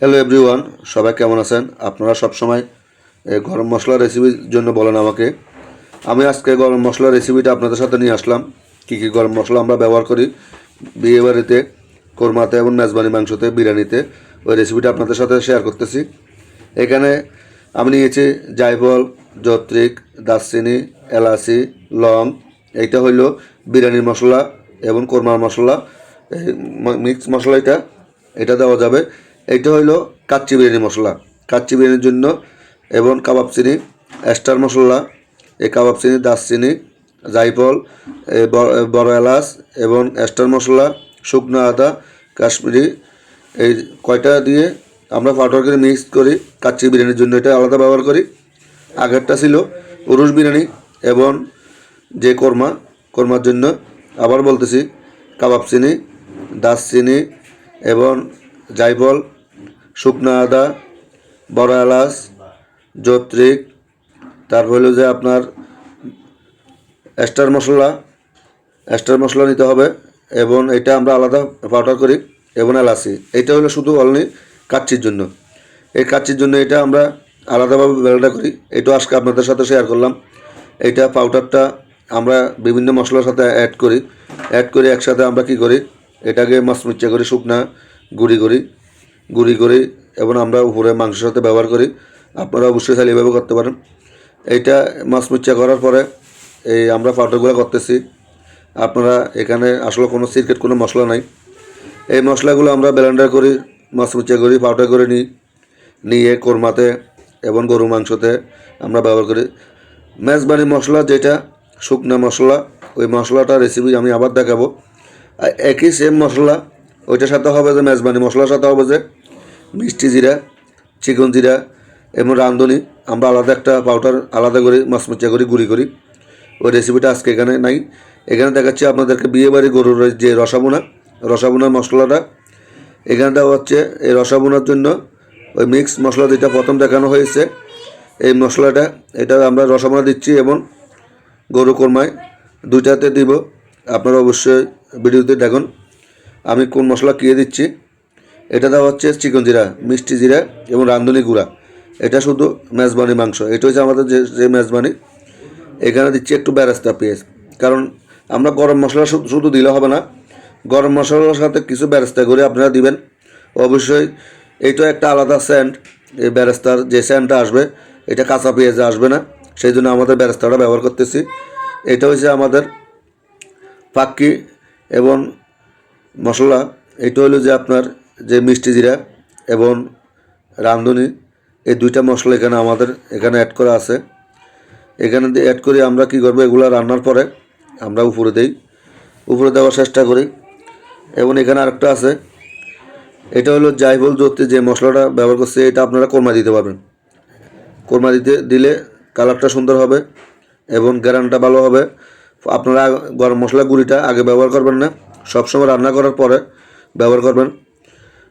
Hello everyone সবাই কেমন আছেন? আপনারা সবসময় এ, গরম মশলা রেসিপির জন্য বলেন আমাকে। আমি আজকে গরম মশলা রেসিপিটা আপনাদের সাথে নিয়ে আসলাম। কী কী গরম মশলা আমরা ব্যবহার করি? বিয়ে বাড়িতে কোরমাতে এবং মেজবানি মাংসতে বিরিয়ানিতে। ওই রেসিপিটা আপনাদের সাথে শেয়ার করতেছি। এখানে আমি নিয়েছি জায়ফল জত্রিক দারচিনি এলাচি লং। এইটা হইল বিরিয়ানির মশলা এবং কোরমার মশলা। মিক্স মশলা এটা। এটা দেওয়া যাবে। এইটা হইল কাচ্চি বিরিয়ানি মশলা। কাচ্চি বিরিয়ানির জন্য এবং কাবাব চিনি এস্টার মশলা, এই কাবাব চিনি দারচিনি জাইফল বড় এলাচ এবং এস্টার মশলা, শুকনো আদা, কাশ্মীরি, এই কয়টা দিয়ে আমরা পাউডার করে মিক্স করি কাচ্চি বিরিয়ানির জন্য। এটা আলাদা ব্যবহার করি। আগেরটা ছিল উরুস বিরিয়ানি এবং যে কোরমা, কোরমার জন্য। আবার বলতেছি কাবাব চিনি দারচিনি এবং জায়ফল শুকনো আদা, বড় এলাচ জত্রিক তারপর হলো যে আপনার এস্টার মশলা এস্টার মশলা নিতে হবে এবং এটা আমরা আলাদা পাউডার করি এবং এলাচি। এটা হলো শুধু অনলি কাচ্চির জন্য। এই কাচ্চির জন্য এটা আমরা আলাদাভাবে বেলাটা করি। এটাও আজকে আপনাদের সাথে শেয়ার করলাম। এটা পাউডারটা আমরা বিভিন্ন মশলার সাথে অ্যাড করি। অ্যাড করে একসাথে আমরা কি করি? এটাকে মাছ মিচ্চা করি, শুকনা গুঁড়ি করি। গুঁড়ি করি এবং আমরা উপরে মাংসের সাথে ব্যবহার করি। আপনারা অবশ্যই চাইলে এভাবে করতে পারেন। এইটা মাছ মিচ্চা করার পরে এই আমরা পাউডারগুলো করতেছি। আপনারা এখানে আসলে কোনো সিক্রেট, কোনো মশলা নাই। এই মশলাগুলো আমরা ব্লেন্ডার করি, মাছ মিচ্চা করি পাউডার করে নিই, নিয়ে কোরমাতে এবং গরু মাংসতে আমরা ব্যবহার করি। মেজবানি মশলা যেটা, শুকনা মশলা, ওই মশলাটা রেসিপি আমি আবার দেখাবো। একই সেম মশলা, ওইটার সাথে হবে যে মেজবানি মশলার সাথে হবে যে মিষ্টি জিরা, চিকন জিরা, এবং রাঁধুনি। আমরা আলাদা একটা পাউডার আলাদা করে মাছমুচা করি, গুঁড়ি করি। ওই রেসিপিটা আজকে এখানে নাই। এখানে দেখাচ্ছি আপনাদেরকে বিয়েবাড়ি গরুর যে রসাবোনা, রসাবোনার মশলাটা। এখানটা হচ্ছে এই রসাবোনার জন্য ওই মিক্স মশলা যেটা প্রথম দেখানো হয়েছে। এই মশলাটা, এটা আমরা রসাবোনা দিচ্ছি এবং গরু কোরমায়। দুইটাতে দিব। আপনারা অবশ্যই ভিডিওতে দেখুন। আমি কোন মশলা কিয়ে দিচ্ছি। এটা দেওয়া হচ্ছে চিকন জিরা, মিষ্টি জিরা এবং রাঁধুনি গুঁড়া। এটা শুধু মেজবানি মাংস। এটা হচ্ছে আমাদের যে যে মেজবানি, এখানে দিচ্ছি একটু বেরেস্তা পেঁয়াজ। কারণ আমরা গরম মশলা শুধু দিলে হবে না, গরম মশলার সাথে কিছু বেরেস্তা করে আপনারা দিবেন। অবশ্যই এইটা একটা আলাদা স্যান্ড, এই বেরেস্তার যে স্যান্ডটা আসবে, এটা কাঁচা পেঁয়াজে আসবে না। সেই জন্য আমাদের বেরেস্তাটা ব্যবহার করতেছি। এটা হচ্ছে আমাদের পাক্কি এবং মশলা। এটা হলো যে আপনার যে মিষ্টি জিরা এবং রাঁধুনি, এই দুইটা মশলা এখানে আমাদের এখানে অ্যাড করা আছে। এখানে দিয়ে অ্যাড করে আমরা কি করব, এগুলো রান্নার পরে আমরা উপরে দিই। উপরে দেওয়ার চেষ্টা করি। এবং এখানে আরেকটা আছে, এটা হলো জাইফল জোতে যে মশলাটা ব্যবহার করছে, এটা আপনারা কোরমা দিতে পারবেন। কোরমা দিতে দিলে কালারটা সুন্দর হবে এবং গ্যারানটা ভালো হবে। আপনারা গরম মশলা গুঁড়িটা আগে ব্যবহার করবেন না, সবসময় রান্না করার পরে ব্যবহার করবেন।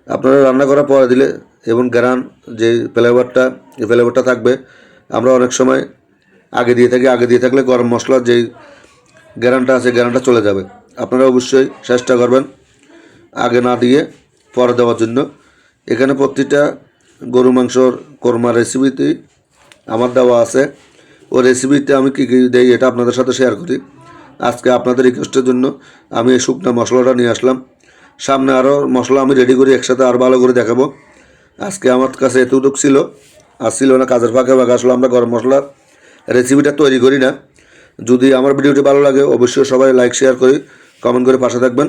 আপনারা রান্না করার পরে দিলে এবং গ্যারান যে ফ্লেভারটা এই ফ্লেভারটা থাকবে, আমরা অনেক সময় আগে দিয়ে থাকি, আগে দিয়ে থাকলে গরম মশলার যেই গ্যারানটা আছে, গ্যারানটা চলে যাবে। আপনারা অবশ্যই চেষ্টা করবেন আগে না দিয়ে পরে দেওয়ার জন্য। এখানে প্রতিটা গরু মাংসর কোরমা রেসিপিতেই আমার দেওয়া আছে। ও রেসিপিতে আমি কী কী দেই, এটা আপনাদের সাথে শেয়ার করি। আজকে আপনাদের রিকোয়েস্টের জন্য আমি এই শুকনো মশলাটা নিয়ে আসলাম। সামনে আরও মশলা আমি রেডি করি একসাথে আর ভালো করে দেখাবো। আজকে আমার কাছে এতটুক ছিল। আর ছিল না, কাজের ফাঁকে ফাঁকে আসলে। আমরা গরম মশলার রেসিপিটা তৈরি করি না। যদি আমার ভিডিওটি ভালো লাগে, অবশ্যই সবাই লাইক শেয়ার করি কমেন্ট করে পাশে থাকবেন।